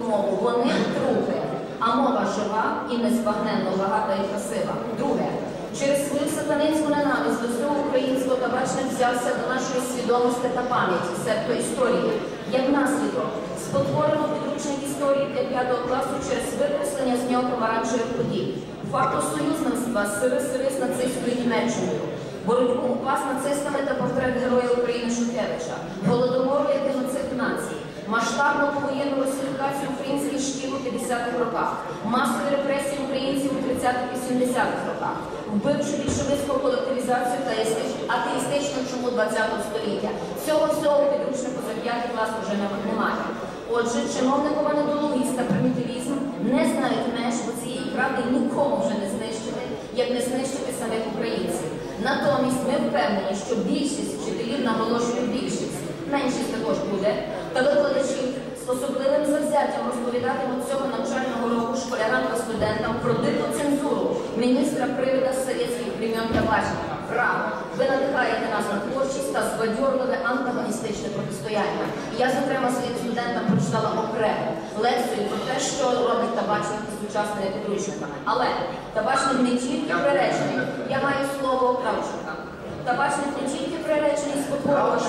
мову. Вони трупи, а мова жива і незбагненно багата і красива. Друге, через свою сатанинську ненависть до всього українського табачник взявся до нашої свідомості та пам'яті, себто історії. Як наслідок, спотворено підручник історії для 5 класу через викреслення з нього помаранчевих подій, факту союзництва сири-сири з нацистською Німеччиною, боротьбу УПА нацистами та портрет Героя України масштабну повоєнну русифікацію українських шкіл у 50-х роках, масові репресії українців у 30-х і 70-х роках, вбивчу більшовицьку колективізацію та атеїстичну чуму 20-го століття. Цього всього підручнику за 5 клас вже не- немає. Отже, чиновникова недолугість та примітивізм не знають меж, бо цієї правди нікому вже не знищити, як не знищити самих українців. Натомість ми впевнені, що більшість вчителів наголошує більшість, завзяттям цього навчального року школярам та студентам про диту цензуру міністра привода з совєтських времен та бачення. Браво! Ви надихаєте нас на творчість та збадьорливе антагоністичне протистояння. Я, зокрема, своїм студентам прочитала окремо лекцію про те, що робить табачник із сучасними підручниками. Але табачник не тільки приречений, я маю слово Кравчука. Табачник не тільки приречений спотворювати